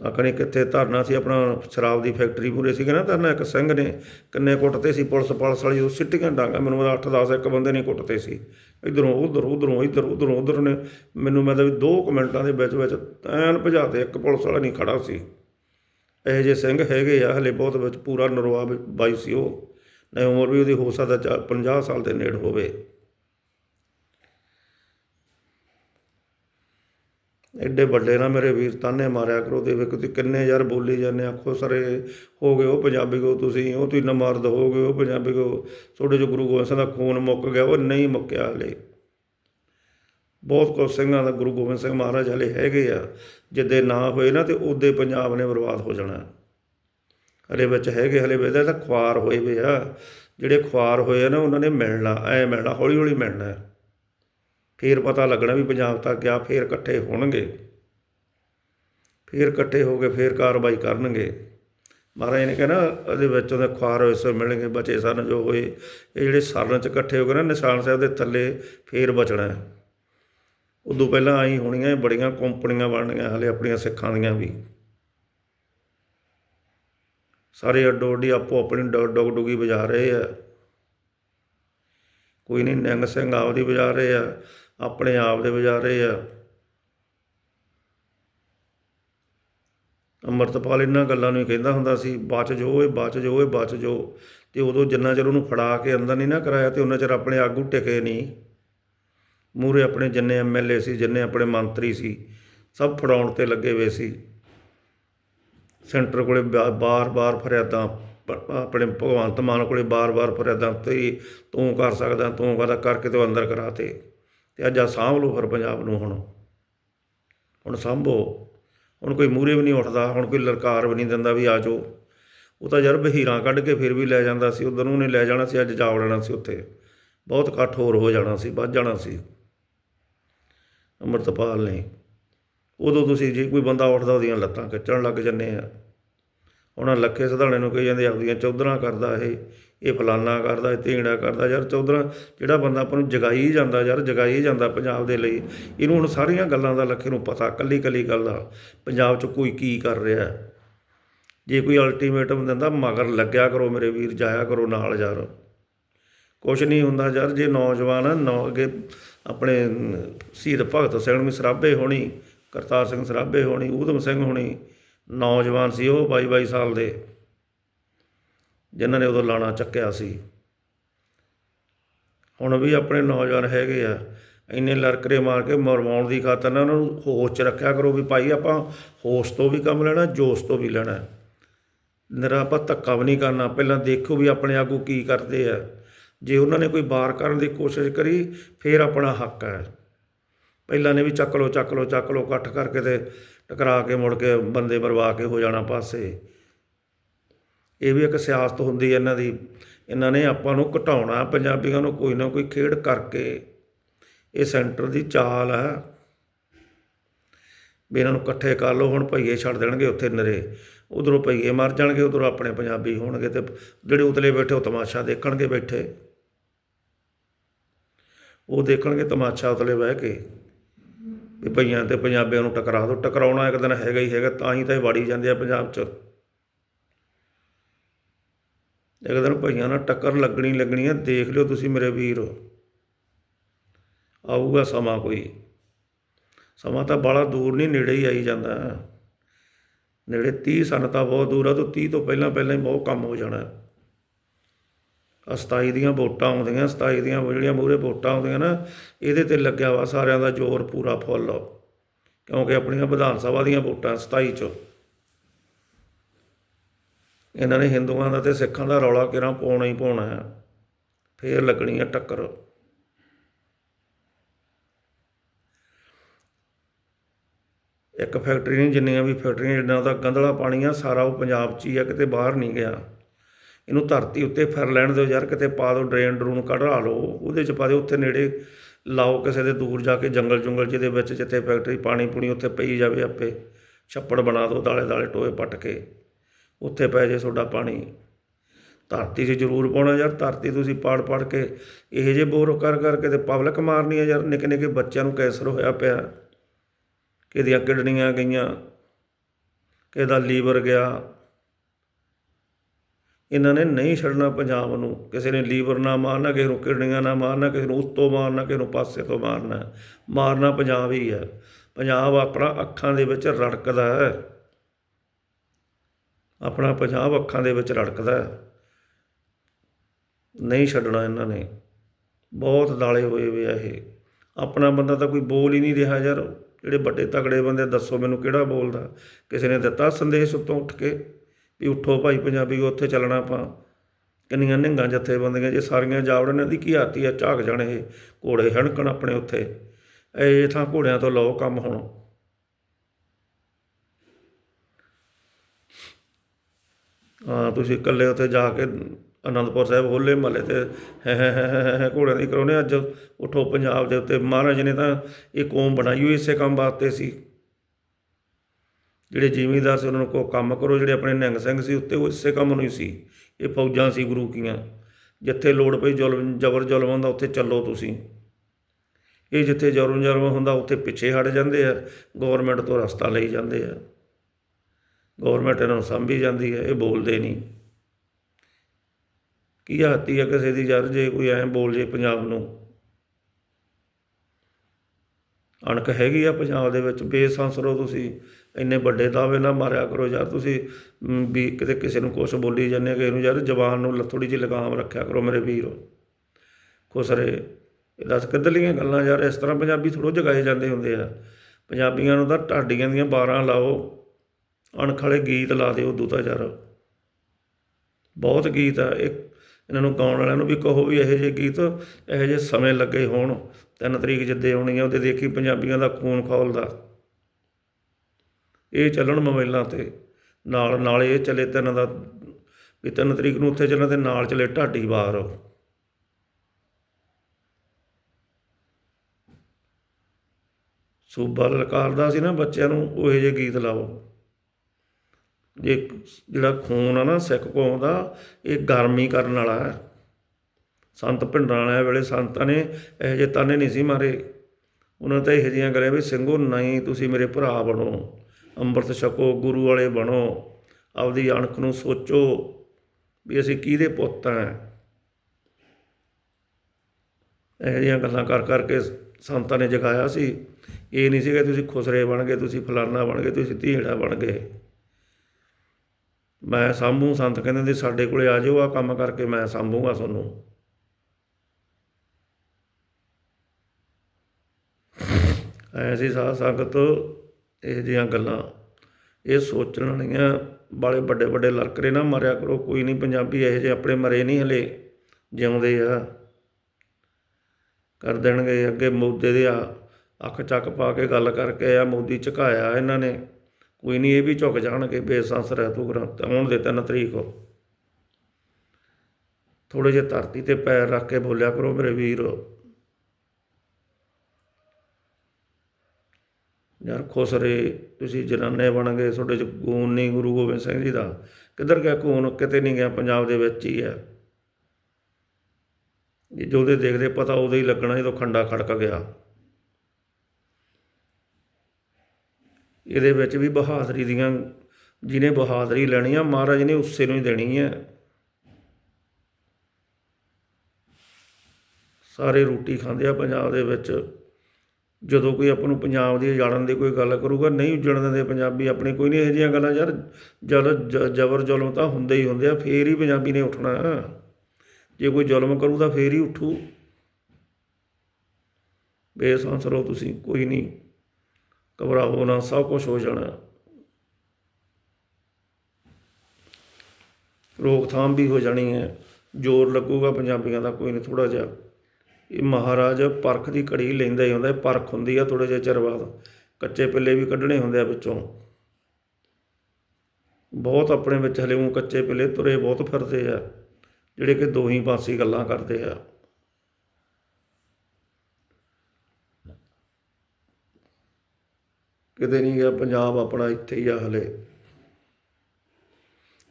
Speaker 1: ਆਕਣੇ ਕਿੱਥੇ ਧਰਨਾ ਸੀ, ਆਪਣਾ ਸ਼ਰਾਬ ਦੀ ਫੈਕਟਰੀ ਮੂਰੇ ਸੀਗਾ ਨਾ ਧਰਨਾ, ਇੱਕ ਸਿੰਘ ਨੇ ਕਿੰਨੇ ਕੁੱਟਤੇ ਸੀ, ਪੁਲਿਸ ਪੁਲਿਸ ਵਾਲੀ ਉਹ ਸਿੱਟੀਆਂ ਡਾਂਗਾ, ਮੈਨੂੰ ਉਹਦਾ 8-10 ਇੱਕ ਬੰਦੇ ਨੇ ਕੁੱਟਤੇ ਸੀ। ਇਧਰੋਂ ਉਧਰ ਉਧਰੋਂ ਇੱਧਰ ਉਧਰੋਂ ਉਧਰ ਨੇ, ਮੈਨੂੰ ਮੈਂ ਤਾਂ ਵੀ 2 ਮਿੰਟਾਂ ਦੇ ਵਿੱਚ ਵਿੱਚ ਐਨ ਭਜਾਤੇ ਇੱਕ ਪੁਲਿਸ ਵਾਲਾ ਨਹੀਂ ਖੜਾ ਸੀ। ਇਹੋ ਜਿਹੇ ਸਿੰਘ ਹੈਗੇ ਆ, ਹਲੇ ਬਹੁਤ ਵਿੱਚ ਪੂਰਾ ਨਰਵਾ ਬਾਈ ਸੀ ਉਹ। ਨਹੀਂ ਉਮਰ ਵੀ ਉਹਦੀ ਹੋ ਸਕਦਾ ਚਾ- 50 ਸਾਲ ਦੇ ਨੇੜ ਹੋਵੇ। ਐਡੇ ਵੱਡੇ ਨਾ ਮੇਰੇ ਵੀਰ, ਤਾਨੇ ਮਾਰਿਆ ਕਰੋ ਦੇ ਵੇਖ ਤੁਸੀਂ ਕਿੰਨੇ ਯਾਰ ਬੋਲੀ ਜਾਂਦੇ ਆਖੋ ਸਰੇ, ਹੋ ਗਏ ਉਹ ਪੰਜਾਬੀ ਕੋ ਤੁਸੀਂ, ਉਹ ਤੁਸੀਂ ਨਾ ਨਮਰਦ ਹੋ ਗਏ ਉਹ ਪੰਜਾਬੀ ਕੋ। ਤੁਹਾਡੇ ਜੋ ਗੁਰੂ ਗੋਬਿੰਦ ਸਿੰਘ ਦਾ ਖੂਨ ਮੁੱਕ ਗਿਆ, ਉਹ ਨਹੀਂ ਮੁੱਕਿਆ ਹਲੇ। ਬਹੁਤ ਕੁਝ ਸਿੰਘਾਂ ਦਾ, ਗੁਰੂ ਗੋਬਿੰਦ ਸਿੰਘ ਮਹਾਰਾਜ ਹਲੇ ਹੈਗੇ ਆ। ਜਿੱਦੇ ਨਾ ਹੋਏ ਨਾ ਤੇ ਉਹਦੇ ਪੰਜਾਬ ਨੇ ਬਰਬਾਦ ਹੋ ਜਾਣਾ। ਹਲੇ ਵਿੱਚ ਹੈਗੇ, ਹਲੇ ਵੇਦਾ ਤਾਂ ਖੁਆਰ ਹੋਏ ਵੇ ਆ। ਜਿਹੜੇ ਖੁਆਰ ਹੋਏ ਆ ਨਾ, ਉਹਨਾਂ ਨੇ ਮਿਲਣਾ, ਐ ਮਿਲਣਾ ਹੌਲੀ ਹੌਲੀ ਮਿਲਣਾ। ਹੈ। ਫੇਰ ਪਤਾ ਲੱਗਣਾ ਵੀ ਪੰਜਾਬ ਤੱਕ ਗਿਆ ਫੇਰ ਇਕੱਠੇ ਹੋਣਗੇ। ਫੇਰ ਇਕੱਠੇ ਹੋ ਕੇ ਫੇਰ ਕਾਰਵਾਈ ਕਰਨਗੇ। ਮਹਾਰਾਜ ਨੇ ਕਿਹਾ ਨਾ, ਉਹਦੇ ਵਿੱਚ ਉਹਦੇ ਖੁਆਰ ਹੋਏ ਸੋ ਮਿਲਣਗੇ, ਬਚੇ ਸਨ ਜੋ ਹੋਏ। ਇਹ ਜਿਹੜੇ ਸਰਨ ਚ ਇਕੱਠੇ ਹੋ ਗਏ ਨਾ ਨਿਸ਼ਾਨ ਸਾਹਿਬ ਦੇ ਥੱਲੇ, ਫੇਰ ਬਚਣਾ। ਹੈ। ਉਦੋਂ ਪਹਿਲਾਂ ਆਈ ਹੋਣੀਆਂ, ਇਹ ਬੜੀਆਂ ਕੰਪਨੀਆਂ ਬਣਨੀਆਂ ਹਲੇ ਆਪਣੀਆਂ ਸਿੱਖਾਂ ਦੀਆਂ ਵੀ। ਸਾਰੇ ਅੱਡੋ ਅੱਡੀ ਆਪੋ ਆਪਣੀ ਡਗ ਡਗ ਡੁਗੀ ਵਜਾ ਰਹੇ ਆ। ਕੋਈ ਨਹੀਂ ਨਿੰਗ ਸਿੰਘ ਆਪਦੀ ਵਜਾ ਰਹੇ ਆ, ਆਪਣੇ ਆਪ ਦੇ ਵਜਾ ਰਹੇ ਆ। ਅੰਮ੍ਰਿਤਪਾਲ ਇਹਨਾਂ ਗੱਲਾਂ ਨੂੰ ਹੀ ਕਹਿੰਦਾ ਹੁੰਦਾ ਸੀ, ਬਚ ਜੋ ਇਹ ਬਚ ਜੋ ਇਹ ਬਚ ਜੋ। ਤੇ ਉਦੋਂ ਜਿੰਨਾ ਚਿਰ ਉਹਨੂੰ ਫੜਾ ਕੇ ਅੰਦਰ ਨਹੀਂ ਨਾ ਕਰਾਇਆ, ਤੇ ਉਹਨਾਂ ਚਿਰ ਆਪਣੇ ਆਗੂ ਟਿਕੇ ਨਹੀਂ। ਮੂਰੇ ਆਪਣੇ ਜਿੰਨੇ ਐਮਐਲਏ ਸੀ, ਜਿੰਨੇ ਆਪਣੇ ਮੰਤਰੀ ਸੀ, ਸਭ ਫੜਾਉਣ ਤੇ ਲੱਗੇ ਹੋਏ ਸੀ। ਸੈਂਟਰ ਕੋਲੇ ਬਾਰ-ਬਾਰ ਫਰਿਆਦਾਂ ਪ- ਆਪਣੇ ਭਗਵੰਤ ਮਾਨ ਕੋਲੇ ਬਾਰ-ਬਾਰ ਫਰਿਆਦਾਂ ਤੇ ਤੂੰ ਕਰ ਸਕਦਾ, ਤੂੰ ਕਹਦਾ ਕਰਕੇ ਤੇ ਉਹ ਅੰਦਰ ਕਰਾਤੇ। ਤੇ ਅੱਜ ਆ ਸਾਂਭ ਲਓ ਫਿਰ ਪੰਜਾਬ ਨੂੰ ਹੁਣ। ਹੁਣ ਸਾਂਭੋ। ਹੁਣ ਕੋਈ ਮੂਰੇ ਵੀ ਨਹੀਂ ਉੱਠਦਾ, ਹੁਣ ਕੋਈ ਲਲਕਾਰ ਵੀ ਨਹੀਂ ਦਿੰਦਾ ਵੀ ਆ ਜਾਓ। ਉਹ ਤਾਂ ਯਾਰ ਬਹੀਰਾਂ ਕੱਢ ਕੇ ਫਿਰ ਵੀ ਲੈ ਜਾਂਦਾ ਸੀ, ਉਧਰ ਨੂੰ ਨਹੀਂ ਲੈ ਜਾਣਾ ਸੀ, ਅੱਜ ਜਾ ਵੜਨਾ ਸੀ ਉੱਥੇ। ਬਹੁਤ ਇਕੱਠ ਹੋਰ ਹੋ ਜਾਣਾ ਸੀ, ਵੱਧ ਜਾਣਾ ਸੀ। ਅੰਮ੍ਰਿਤਪਾਲ ਨੇ। ਉਦੋਂ ਤੁਸੀਂ ਜੇ ਕੋਈ ਬੰਦਾ ਉੱਠਦਾ ਉਹਦੀਆਂ ਲੱਤਾਂ ਖਿੱਚਣ ਲੱਗ ਜੰਨੇ ਆ। ਉਹਨਾਂ ਲੱਖੇ ਸਧਾਣੇ ਨੂੰ ਕਹੀ ਜਾਂਦੇ ਆਪਦੀਆਂ ਚੌਧਰਾਂ ਕਰਦਾ ਇਹ ਇਹ ਫਲਾਨਾ ਕਰਦਾ, ਇਹ ਤੀੜਾ ਕਰਦਾ। ਯਾਰ ਚੌਧਰਾਂ, ਜਿਹੜਾ ਬੰਦਾ ਆਪਾਂ ਨੂੰ ਜਗਾਈ ਜਾਂਦਾ, ਯਾਰ ਜਗਾਈ ਜਾਂਦਾ ਪੰਜਾਬ ਦੇ ਲਈ, ਇਹਨੂੰ ਹੁਣ ਸਾਰੀਆਂ ਗੱਲਾਂ ਦਾ ਲੱਖੇ ਨੂੰ ਪਤਾ ਕੱਲੀ ਕੱਲੀ ਗੱਲ ਦਾ, ਪੰਜਾਬ 'ਚ ਕੋਈ ਕੀ ਕਰ ਰਿਹਾ। ਜੇ ਕੋਈ ਅਲਟੀਮੇਟਮ ਦਿੰਦਾ, ਮਗਰ ਲੱਗਿਆ ਕਰੋ ਮੇਰੇ ਵੀਰ, ਜਾਇਆ ਕਰੋ ਨਾਲ ਯਾਰ। ਕੁਛ ਨਹੀਂ ਹੁੰਦਾ ਯਾਰ, ਜੇ ਨੌਜਵਾਨ ਨੌ ਅੱਗੇ ਆਪਣੇ ਸ਼ਹੀਦ ਭਗਤ ਸਿੰਘ ਵੀ ਸਰਾਭੇ ਹੋਣੀ, ਕਰਤਾਰ ਸਿੰਘ ਸਰਾਭੇ ਹੋਣੀ, ਊਧਮ ਸਿੰਘ ਹੋਣੀ, ਨੌਜਵਾਨ ਸੀ ਉਹ 22 22 ਸਾਲ ਦੇ, ਜਿਨ੍ਹਾਂ ਨੇ ਉਦੋਂ ਲਾਣਾ ਚੱਕਿਆ ਸੀ। ਹੁਣ ਵੀ ਆਪਣੇ ਨੌਜਵਾਨ ਹੈਗੇ ਆ, ਇੰਨੇ ਲੜਕਰੇ ਮਾਰ ਕੇ ਮਰਵਾਉਣ ਦੀ ਖਾਤਰ ਨਾ ਉਹਨਾਂ ਨੂੰ ਹੋਸ਼ 'ਚ ਰੱਖਿਆ ਕਰੋ ਵੀ ਭਾਈ ਆਪਾਂ ਹੋਸ਼ ਤੋਂ ਵੀ ਕੰਮ ਲੈਣਾ, ਜੋਸ਼ ਤੋਂ ਵੀ ਲੈਣਾ। ਨਿਰਾ ਧੱਕਾ ਵੀ ਨਹੀਂ ਕਰਨਾ, ਪਹਿਲਾਂ ਦੇਖੋ ਵੀ ਆਪਣੇ ਆਗੂ ਕੀ ਕਰਦੇ ਆ। ਜੇ ਉਹਨਾਂ ਨੇ ਕੋਈ ਬਾਰ ਕਰਨ ਦੀ ਕੋਸ਼ਿਸ਼ ਕਰੀ, ਫੇਰ ਆਪਣਾ ਹੱਕ ਹੈ। ਪਹਿਲਾਂ ਨੇ ਵੀ ਚੱਕ ਲੋ ਚੱਕ ਲੋ ਚੱਕ ਲੋ ਇਕੱਠ ਕਰਕੇ ਤੇ ਟਕਰਾ ਕੇ ਮੁੜ ਕੇ ਬੰਦੇ ਮਰਵਾ ਕੇ ਹੋ ਜਾਣਾ ਪਾਸੇ। ਇਹ ਵੀ ਇੱਕ ਸਿਆਸਤ ਹੁੰਦੀ ਹੈ ਇਹਨਾਂ ਦੀ। ਇਹਨਾਂ ਨੇ ਆਪਾਂ ਨੂੰ ਘਟਾਉਣਾ, ਪੰਜਾਬੀਆਂ ਨੂੰ ਕੋਈ ਨਾ ਕੋਈ ਖੇਡ ਕਰਕੇ। ਇਹ ਸੈਂਟਰ ਦੀ ਚਾਲ ਹੈ। ਵੀ ਇਹਨਾਂ ਨੂੰ ਇਕੱਠੇ ਕਰ ਲਓ, ਹੁਣ ਭਈਏ ਛੱਡ ਦੇਣਗੇ ਉੱਥੇ ਨਰੇ। ਉਧਰੋਂ ਭਈਏ ਮਰ ਜਾਣਗੇ, ਉਧਰੋਂ ਆਪਣੇ ਪੰਜਾਬੀ ਹੋਣਗੇ ਤੇ ਜਿਹੜੇ ਉਤਲੇ ਬੈਠੇ ਉਹ ਤਮਾਸ਼ਾ ਦੇਖਣਗੇ ਬੈਠੇ। ਉਹ ਦੇਖਣਗੇ ਤਮਾਸ਼ਾ ਉਤਲੇ ਬਹਿ ਕੇ ਵੀ ਭਈਆਂ ਤੇ ਪੰਜਾਬੀਆਂ ਨੂੰ ਟਕਰਾ ਦੋ, ਟਕਰਾਉਣਾ ਇੱਕ ਦਿਨ ਹੈਗਾ ਹੀ ਹੈਗਾ, ਤਾਂ ਹੀ ਤਾਂ ਇਹ ਵਾੜੀ ਜਾਂਦੇ ਆ ਪੰਜਾਬ 'ਚ। ਇੱਕ ਦਿਨ ਭਈਆਂ ਨਾਲ ਟੱਕਰ ਲੱਗਣੀ ਲੱਗਣੀ ਹੈ ਦੇਖ ਲਿਓ ਤੁਸੀਂ ਮੇਰੇ ਵੀਰ। ਆਊਗਾ ਸਮਾਂ ਕੋਈ। ਸਮਾਂ ਤਾਂ ਬੜਾ ਦੂਰ ਨਹੀਂ, ਨੇੜੇ ਹੀ ਆਈ ਜਾਂਦਾ। ਨੇੜੇ 30 ਸਨ ਤਾਂ ਬਹੁਤ ਦੂਰ ਆ, ਤੋਂ 30 ਤੋਂ ਪਹਿਲਾਂ ਪਹਿਲਾਂ ਹੀ ਬਹੁਤ ਕੰਮ ਹੋ ਜਾਣਾ। 27 ਦੀਆਂ ਵੋਟਾਂ ਆਉਂਦੀਆਂ 27 ਦੀਆਂ ਜਿਹੜੀਆਂ ਮੂਹਰੇ ਵੋਟਾਂ ਆਉਂਦੀਆਂ ਨਾ, ਇਹਦੇ ਤੇ ਲੱਗਿਆ ਵਾ ਸਾਰਿਆਂ ਦਾ ਜ਼ੋਰ ਪੂਰਾ ਫੁੱਲ। ਕਿਉਂਕਿ ਆਪਣੀਆਂ ਵਿਧਾਨ ਸਭਾ ਦੀਆਂ ਵੋਟਾਂ 27 ਚ। ਇਹਨਾਂ ਨੇ ਹਿੰਦੂਆਂ ਦਾ ਤੇ ਸਿੱਖਾਂ ਦਾ ਰੌਲਾ ਕਿਰਾਂ ਪਾਉਣਾ ਹੀ ਪਾਉਣਾ ਹੈ ਫੇਰ ਲੱਗਣੀ ਹੈ ਟੱਕਰ। ਇੱਕ ਫੈਕਟਰੀ ਨਹੀਂ ਜਿੰਨੀਆਂ ਵੀ ਫੈਕਟਰੀਆਂ, ਜਿੰਨਾ ਦਾ ਗੰਧਲਾ ਪਾਣੀ ਆ, ਸਾਰਾ ਉਹ ਪੰਜਾਬ 'ਚ ਹੀ ਆ, ਕਿਤੇ ਬਾਹਰ ਨਹੀਂ ਗਿਆ। ਇਹਨੂੰ ਧਰਤੀ ਉੱਤੇ ਫਿਰ ਲੈਣ ਦਿਓ, ਯਾਰ ਕਿਤੇ ਪਾ ਦਿਓ ਡਰੇਨ ਡਰੂਨ ਕਢਾ ਲਓ, ਉਹਦੇ 'ਚ ਪਾ ਦਿਓ, ਉੱਥੇ ਨੇੜੇ ਲਾਓ, ਕਿਸੇ ਦੇ ਦੂਰ ਜਾ ਕੇ ਜੰਗਲ ਜੁੰਗਲ ਜਿਹਦੇ ਵਿੱਚ ਜਿੱਥੇ ਫੈਕਟਰੀ ਪਾਣੀ ਪੂਣੀ ਉੱਥੇ ਪਈ ਜਾਵੇ ਆਪੇ, ਛੱਪੜ ਬਣਾ ਦਿਓ, ਦਾਲੇ ਦਾਲੇ ਟੋਏ ਪੱਟ ਕੇ, ਉੱਥੇ ਪੈ ਜੇ ਤੁਹਾਡਾ ਪਾਣੀ। ਧਰਤੀ 'ਚ ਜ਼ਰੂਰ ਪਾਉਣਾ ਯਾਰ, ਧਰਤੀ ਤੁਸੀਂ ਪਾੜ ਪਾੜ ਕੇ, ਇਹੋ ਜਿਹੇ ਬੋਰ ਕਰ ਕਰਕੇ ਤੇ ਪਬਲਿਕ ਮਾਰਨੀ ਹੈ ਯਾਰ, ਨਿੱਕੇ ਨਿੱਕੇ ਬੱਚਿਆਂ ਨੂੰ ਕੈਂਸਰ ਹੋਇਆ ਪਿਆ। ਕਿਹਦੀਆਂ ਕਿਡਨੀਆਂ ਗਈਆਂ, ਕਿਹਦਾ ਲੀਵਰ ਗਿਆ ਇਹਨਾਂ ਨੇ ਨਹੀਂ ਛੱਡਣਾ ਪੰਜਾਬ ਨੂੰ। ਕਿਸੇ ਨੇ ਲੀਵਰ ਨਾ ਮਾਰਨਾ, ਕਿਸੇ ਨੂੰ ਕਿਡਨੀਆਂ ਨਾ ਮਾਰਨਾ, ਕਿਸੇ ਨੂੰ ਉਸ ਤੋਂ ਮਾਰਨਾ, ਕਿਸੇ ਨੂੰ ਪਾਸੇ ਤੋਂ ਮਾਰਨਾ। ਮਾਰਨਾ ਪੰਜਾਬ ਹੀ ਹੈ ਪੰਜਾਬ ਆਪਣਾ ਅੱਖਾਂ ਦੇ ਵਿੱਚ ਰੜਕਦਾ ਹੈ। ਆਪਣਾ ਪੰਜਾਬ ਅੱਖਾਂ ਦੇ ਵਿੱਚ ਰੜਕਦਾ ਹੈ। ਨਹੀਂ ਛੱਡਣਾ ਇਹਨਾਂ ਨੇ। ਬਹੁਤ ਦਾਲੇ ਹੋਏ ਵੇ ਆ ਇਹ। ਆਪਣਾ ਬੰਦਾ ਤਾਂ ਕੋਈ ਬੋਲ ਹੀ ਨਹੀਂ ਰਿਹਾ ਯਾਰ। ਜਿਹੜੇ ਵੱਡੇ ਤਗੜੇ ਬੰਦੇ ਦੱਸੋ ਮੈਨੂੰ ਕਿਹੜਾ ਬੋਲਦਾ। ਕਿਸੇ ਨੇ ਦਿੱਤਾ ਸੰਦੇਸ਼ ਉੱਤੋਂ ਉੱਠ ਕੇ। ਵੀ ਉੱਠੋ ਭਾਈ ਪੰਜਾਬੀ, ਉੱਥੇ ਚੱਲਣਾ ਆਪਾਂ। ਕਿੰਨੀਆਂ ਨਿਹੰਗਾਂ ਜਥੇਬੰਦੀਆਂ, ਜੇ ਸਾਰੀਆਂ ਜਾਵੜਨ ਦੀ ਕੀ ਹਾਤੀ ਆ? ਝਾਕ ਜਾਣ ਇਹ। ਘੋੜੇ ਹਣਕਣ ਆਪਣੇ ਉੱਥੇ। ਇਹ ਥਾਂ ਘੋੜਿਆਂ ਤੋਂ ਲਓ ਕੰਮ ਹੁਣ। ਹਾਂ, ਤੁਸੀਂ ਇਕੱਲੇ ਉੱਥੇ ਜਾ ਕੇ ਅਨੰਦਪੁਰ ਸਾਹਿਬ ਹੋਲੇ ਮਹੱਲੇ ਤੇ ਹੈ ਹੈ ਹੈ ਹੈ ਹੈ, ਘੋੜਿਆਂ ਦੀ ਕਰਾਉਨੇ ਅੱਜ? ਉਠੋ ਪੰਜਾਬ ਦੇ ਉੱਤੇ। ਮਹਾਰਾਜ ਨੇ ਤਾਂ ਇਹ ਕੌਮ ਬਣਾਈ ਹੋਈ ਇਸੇ ਕੰਮ ਵਾਸਤੇ ਸੀ। ਜਿਹੜੇ ਜ਼ਿਮੀਂਦਾਰ ਸੀ, ਉਹਨਾਂ ਨੂੰ ਕੋ ਕੰਮ ਕਰੋ, ਜਿਹੜੇ ਆਪਣੇ ਨਿਹੰਗ ਸਿੰਘ ਸੀ, ਉੱਤੇ ਉਹ ਇਸੇ ਕੰਮ ਨੂੰ ਹੀ ਸੀ। ਇਹ ਫੌਜਾਂ ਸੀ ਗੁਰੂ ਕੀਆਂ। ਜਿੱਥੇ ਲੋੜ ਪਈ ਜ਼ੁਲਮ, ਜ਼ਬਰ ਜ਼ੁਲਮ ਹੁੰਦਾ, ਉੱਥੇ ਚੱਲੋ ਤੁਸੀਂ। ਇਹ ਜਿੱਥੇ ਜ਼ੁਲਮ ਜ਼ੁਲਮ ਹੁੰਦਾ, ਉੱਥੇ ਪਿੱਛੇ ਹਟ ਜਾਂਦੇ ਆ। ਗਵਰਨਮੈਂਟ ਤੋਂ ਰਸਤਾ ਲਈ ਜਾਂਦੇ ਆ। ਗਵਰਨਮੈਂਟ ਇਹਨਾਂ ਨੂੰ ਸੰਭੀ ਜਾਂਦੀ ਹੈ ਇਹ ਬੋਲਦੇ ਨਹੀਂ। ਕੀ ਹਾਤੀ ਹੈ ਕਿਸੇ ਦੀ ਜਰ ਜੇ, ਕੋਈ ਐਂ ਬੋਲ ਜੇ ਪੰਜਾਬ ਨੂੰ। ਅਣਖ ਹੈਗੀ ਆ ਪੰਜਾਬ ਦੇ ਵਿੱਚ, ਬੇਸੰਸਰੋ ਤੁਸੀਂ। ਇੰਨੇ ਵੱਡੇ ਦਾਅਵੇ ਨਾ ਮਾਰਿਆ ਕਰੋ ਯਾਰ, ਤੁਸੀਂ ਵੀ ਕਿਤੇ ਕਿਸੇ ਨੂੰ ਕੁਛ ਬੋਲੀ ਜਾਂਦੇ ਕਿ ਇਹਨੂੰ ਯਾਰ ਜ਼ਬਾਨ ਨੂੰ ਥੋੜੀ ਜਿਹੀ ਲਗਾਮ ਰੱਖਿਆ ਕਰੋ, ਮੇਰੇ ਵੀਰ ਖੁਸਰੇ ਇਹ ਦੱਸ ਕਿੱਧਰਲੀਆਂ ਗੱਲਾਂ ਯਾਰ, ਇਸ ਤਰ੍ਹਾਂ ਪੰਜਾਬੀ ਥੋੜ੍ਹਾ ਜਗਾਏ ਜਾਂਦੇ ਹੁੰਦੇ ਆ। ਪੰਜਾਬੀਆਂ ਨੂੰ ਤਾਂ ਢਾਡੀਆਂ ਦੀਆਂ ਬਾਰਾਂ ਲਾਓ, ਅਣਖ ਵਾਲੇ ਗੀਤ ਲਾ ਦਿਓ ਉਦੋਂ ਤਾਂ ਯਾਰ। ਬਹੁਤ ਗੀਤ ਆ ਇਹ ਇਹਨਾਂ ਨੂੰ ਗਾਉਣ ਵਾਲਿਆਂ ਨੂੰ ਵੀ ਕਹੋ ਵੀ ਇਹੋ ਜਿਹੇ ਗੀਤ, ਇਹੋ ਜਿਹੇ ਸਮੇਂ ਲੱਗੇ ਹੋਣ, ਤਿੰਨ ਤਰੀਕ ਜਿੱਦੇ ਆਉਣੀ ਆ, ਉਹਦੇ ਦੇਖੀ ਪੰਜਾਬੀਆਂ ਦਾ ਖੂਨ ਖੌਲਦਾ। ਇਹ ਚੱਲਣ ਮੋਬਾਈਲਾਂ ਤੇ। ਨਾਲ ਨਾਲ ਇਹ ਚੱਲੇ ਤਿੰਨ ਦਾ ਵੀ ਤਿੰਨ ਤਰੀਕ ਨੂੰ ਉੱਥੇ ਚੱਲਣ ਤੇ ਨਾਲ ਚੱਲੇ ਢਾਡੀ ਬਾਹਰ। ਸੂਬਾ ਲਲਕਾਰਦਾ ਸੀ ਨਾ ਬੱਚਿਆਂ ਨੂੰ, ਉਹ ਜਿਹੇ ਗੀਤ ਲਾਓ। ਜੇ ਜਿਹੜਾ ਖੂਨ ਆ ਨਾ, ਸਿੱਖ ਕੌਮ ਦਾ, ਇਹ ਗਰਮੀ ਕਰਨ ਵਾਲਾ ਹੈ। ਸੰਤ ਭਿੰਡਰਾਂ ਵਾਲੇ ਵੇਲੇ ਸੰਤਾਂ ਨੇ ਇਹੋ ਜਿਹੇ ਤਾਨੇ ਨਹੀਂ ਸੀ ਮਾਰੇ। ਉਹਨਾਂ ਤਾਂ ਇਹੋ ਜਿਹੀਆਂ ਕਰਿਆ ਵੀ, ਸਿੰਘੋ, ਨਹੀਂ, ਤੁਸੀਂ ਮੇਰੇ ਭਰਾ ਬਣੋ। ਅੰਮ੍ਰਿਤ ਛਕੋ, ਗੁਰੂ ਵਾਲੇ ਬਣੋ, ਆਪਦੀ ਅਣਖ ਨੂੰ ਸੋਚੋ ਵੀ ਅਸੀਂ ਕਿਹਦੇ ਪੁੱਤ ਆ। ਇਹੋ ਜਿਹੀਆਂ ਗੱਲਾਂ ਕਰ ਕਰਕੇ ਸੰਤਾਂ ਨੇ ਜਗਾਇਆ ਸੀ। ਇਹ ਨਹੀਂ ਸੀਗਾ ਤੁਸੀਂ ਖੁਸਰੇ ਬਣ ਗਏ, ਤੁਸੀਂ ਫਲਾਨਾ ਬਣ ਗਏ, ਤੁਸੀਂ ਧੀੜਾ ਬਣ ਗਏ। ਮੈਂ ਸਾਂਭੂ, ਸੰਤ ਕਹਿੰਦੇ ਨੇ ਸਾਡੇ ਕੋਲੇ ਆ ਜਾਓ ਆ ਕੰਮ ਕਰਕੇ ਮੈਂ ਸਾਂਭੂਗਾ ਤੁਹਾਨੂੰ। ਐਸੀ ਸਾਧ ਸੰਗਤ ਇਹ ਜਿਹੀਆਂ ਗੱਲਾਂ, ਇਹ ਸੋਚਣ ਵਾਲੀਆਂ ਬਾਲੇ ਵੱਡੇ ਵੱਡੇ ਲੜਕਰੇ ਨਾ ਮਾਰਿਆ ਕਰੋ, ਕੋਈ ਨਹੀਂ ਪੰਜਾਬੀ ਇਹੋ ਜਿਹੇ ਆਪਣੇ ਮਰੇ ਨਹੀਂ ਹਲੇ, ਜਿਉਂਦੇ ਆ। ਕਰ ਦੇਣਗੇ ਅੱਗੇ ਮੋਦੇ ਦੇ ਆ, ਅੱਖ ਚੱਕ ਪਾ ਕੇ ਗੱਲ ਕਰਕੇ ਆ, ਮੋਦੀ ਝੁਕਾਇਆ ਇਹਨਾਂ ਨੇ। ਕੋਈ ਨਹੀਂ ਇਹ ਵੀ ਝੁਕ ਜਾਣਗੇ, ਬੇਸੰਸ ਰਹਿ ਤੂੰ ਗ੍ਰੰਥ, ਆਉਣ ਦੇ ਤਿੰਨ ਤਰੀਕ ਥੋੜੇ ਜਿਹੇ ਧਰਤੀ ਤੇ ਪੈਰ ਰੱਖ ਕੇ ਬੋਲਿਆ ਕਰੋ ਮੇਰੇ ਵੀਰ। ਯਾਰ ਖੁਸਰੇ ਤੁਸੀਂ ਜਨਾਨੇ ਬਣ ਗਏ, ਤੁਹਾਡੇ ਚ ਗੂਣ ਨਹੀਂ, ਗੁਰੂ ਗੋਬਿੰਦ ਸਿੰਘ ਜੀ ਦਾ। ਕਿੱਧਰ ਗਿਆ ਖੂਨ? ਕਿਤੇ ਨਹੀਂ ਗਿਆ, ਪੰਜਾਬ ਦੇ ਵਿੱਚ ਹੀ ਹੈ। ਇਹ ਜੋ ਦੇਖਦੇ ਪਤਾ ਉਦੋਂ ਹੀ ਲੱਗਣਾ, ਜਦੋਂ ਖੰਡਾ ਖੜਕ ਗਿਆ। ਇਹਦੇ ਵਿੱਚ ਵੀ ਬਹਾਦਰੀ ਦੀਆਂ, ਜਿਹਨੇ ਬਹਾਦਰੀ ਲੈਣੀ ਆ, ਮਹਾਰਾਜ ਨੇ ਉਸੇ ਨੂੰ ਹੀ ਦੇਣੀ ਹੈ ਸਾਰੇ ਰੋਟੀ ਖਾਂਦੇ ਆ ਪੰਜਾਬ ਦੇ ਵਿੱਚ। ਜਦੋਂ ਕੋਈ ਆਪਾਂ ਨੂੰ ਪੰਜਾਬ ਦੀ ਉਜਾੜਨ ਦੀ ਕੋਈ ਗੱਲ ਕਰੂਗਾ, ਨਹੀਂ ਉਜੜਨ ਦਿੰਦੇ ਪੰਜਾਬੀ, ਆਪਣੇ ਕੋਈ ਨਹੀਂ ਇਹੋ ਜਿਹੀਆਂ ਗੱਲਾਂ, ਯਾਰ ਜਦੋਂ ਜ- ਜ਼ਬਰ ਜ਼ੁਲਮ ਤਾਂ ਹੁੰਦੇ ਹੀ ਹੁੰਦੇ ਆ, ਫੇਰ ਹੀ ਪੰਜਾਬੀ ਨੇ ਉੱਠਣਾ। ਜੇ ਕੋਈ ਜ਼ੁਲਮ ਕਰੂ ਤਾਂ ਫੇਰ ਹੀ ਉੱਠੂ। ਬੇਸਾਂਸ ਰਹੋ ਤੁਸੀਂ, ਕੋਈ ਨਹੀਂ। ਘਬਰਾਓ ਨਾ, ਸਭ ਕੁਝ ਹੋ ਜਾਣਾ। ਰੋਕਥਾਮ ਵੀ ਹੋ ਜਾਣੀ ਹੈ। ਜ਼ੋਰ ਲੱਗੂਗਾ ਪੰਜਾਬੀਆਂ ਦਾ, ਕੋਈ ਨਹੀਂ ਥੋੜਾ ਜਿਹਾ। ਇਹ ਮਹਾਰਾਜ ਪਰਖ ਦੀ ਘੜੀ ਲੈਂਦਾ ਹੀ ਹੁੰਦਾ ਪਰਖ ਹੁੰਦੀ ਆ ਥੋੜੇ ਜਿਹੇ ਚਿਰ ਬਾਅਦ। ਕੱਚੇ ਪਿੱਲੇ ਵੀ ਕੱਢਣੇ ਹੁੰਦੇ ਆ ਵਿੱਚੋਂ। ਬਹੁਤ ਆਪਣੇ ਵਿੱਚ ਹਲੇ ਉਹ ਕੱਚੇ ਪਿੱਲੇ ਤੁਰੇ ਬਹੁਤ ਫਿਰਦੇ ਆ, ਜਿਹੜੇ ਕਿ ਦੋ ਹੀ ਪਾਸੇ ਗੱਲਾਂ ਕਰਦੇ ਆ। ਕਿਤੇ ਨਹੀਂ ਗਿਆ, ਪੰਜਾਬ ਆਪਣਾ ਇੱਥੇ ਹੀ ਆ ਹਲੇ।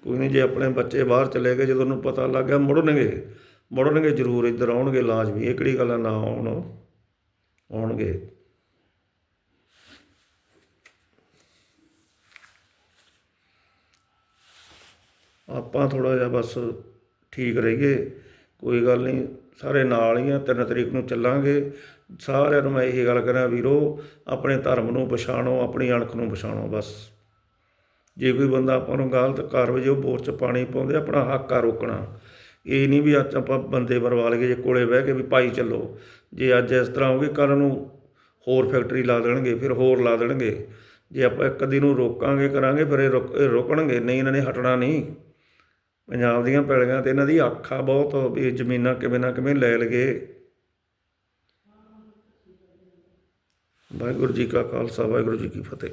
Speaker 1: ਕੋਈ ਨਹੀਂ, ਜੇ ਆਪਣੇ ਬੱਚੇ ਬਾਹਰ ਚਲੇ ਗਏ, ਜਦੋਂ ਉਹਨੂੰ ਪਤਾ ਲੱਗ ਗਿਆ, ਮੁੜਨਗੇ। ਮੁੜਨਗੇ ਜ਼ਰੂਰ, ਇੱਧਰ ਆਉਣਗੇ ਲਾਜ਼ਮੀ। ਇਹ ਕਿਹੜੀ ਗੱਲ ਆ? ਨਾ ਆਉਣ, ਆਉਣਗੇ। ਆਪਾਂ ਥੋੜਾ ਜਿਹਾ ਬਸ ਠੀਕ ਰਹੀਏ, ਕੋਈ ਗੱਲ ਨਹੀਂ, ਸਾਰੇ ਨਾਲ ਹੀ ਆ, ਤਿੰਨ ਤਰੀਕ ਨੂੰ ਚੱਲਾਂਗੇ। ਸਾਰਿਆਂ ਨੂੰ ਮੈਂ ਇਹੀ ਗੱਲ ਕਰਾਂ ਵੀਰੋ, ਆਪਣੇ ਧਰਮ ਨੂੰ ਪਛਾਣੋ, ਆਪਣੀ ਅਣਖ ਨੂੰ ਪਛਾਣੋ, ਬਸ। ਜੇ ਕੋਈ ਬੰਦਾ ਆਪਾਂ ਨੂੰ ਗਲਤ ਕਰ ਵਜੇ ਉਹ ਬੋਰ ਚ ਪਾਣੀ ਪਾਉਂਦੇ, ਆਪਣਾ ਹੱਕ ਆ ਰੋਕਣਾ। ਇਹ ਨਹੀਂ ਵੀ ਅੱਜ ਆਪਾਂ ਬੰਦੇ ਬਰਵਾ ਲਈਏ ਜੇ ਕੋਲੇ ਬਹਿ ਕੇ ਵੀ ਭਾਈ ਚੱਲੋ, ਜੇ ਅੱਜ ਇਸ ਤਰ੍ਹਾਂ ਹੋਵੇ ਕੱਲ੍ਹ ਨੂੰ ਹੋਰ ਫੈਕਟਰੀ ਲਾ ਦੇਣਗੇ, ਫਿਰ ਹੋਰ ਲਾ ਦੇਣਗੇ। ਜੇ ਆਪਾਂ ਇੱਕ ਅੱਧੀ ਨੂੰ ਰੋਕਾਂਗੇ, ਕਰਾਂਗੇ, ਫਿਰ ਇਹ ਰੁਕ, ਇਹ ਰੁਕਣਗੇ। ਨਹੀਂ, ਇਹਨਾਂ ਨੇ ਹਟਣਾ ਨਹੀਂ। ਪੰਜਾਬ ਦੀਆਂ ਪੈਲੀਆਂ ਤੇ ਇਹਨਾਂ ਦੀ ਆਖਾ ਬਹੁਤ, ਵੀ ਜ਼ਮੀਨਾਂ ਕਿਵੇਂ ਨਾ ਕਿਵੇਂ ਲੈ ਲਗੇ ਵਾਹਿਗੁਰੂ ਜੀ ਕਾ ਖਾਲਸਾ, ਵਾਹਿਗੁਰੂ ਜੀ ਕੀ ਫਤਿਹ।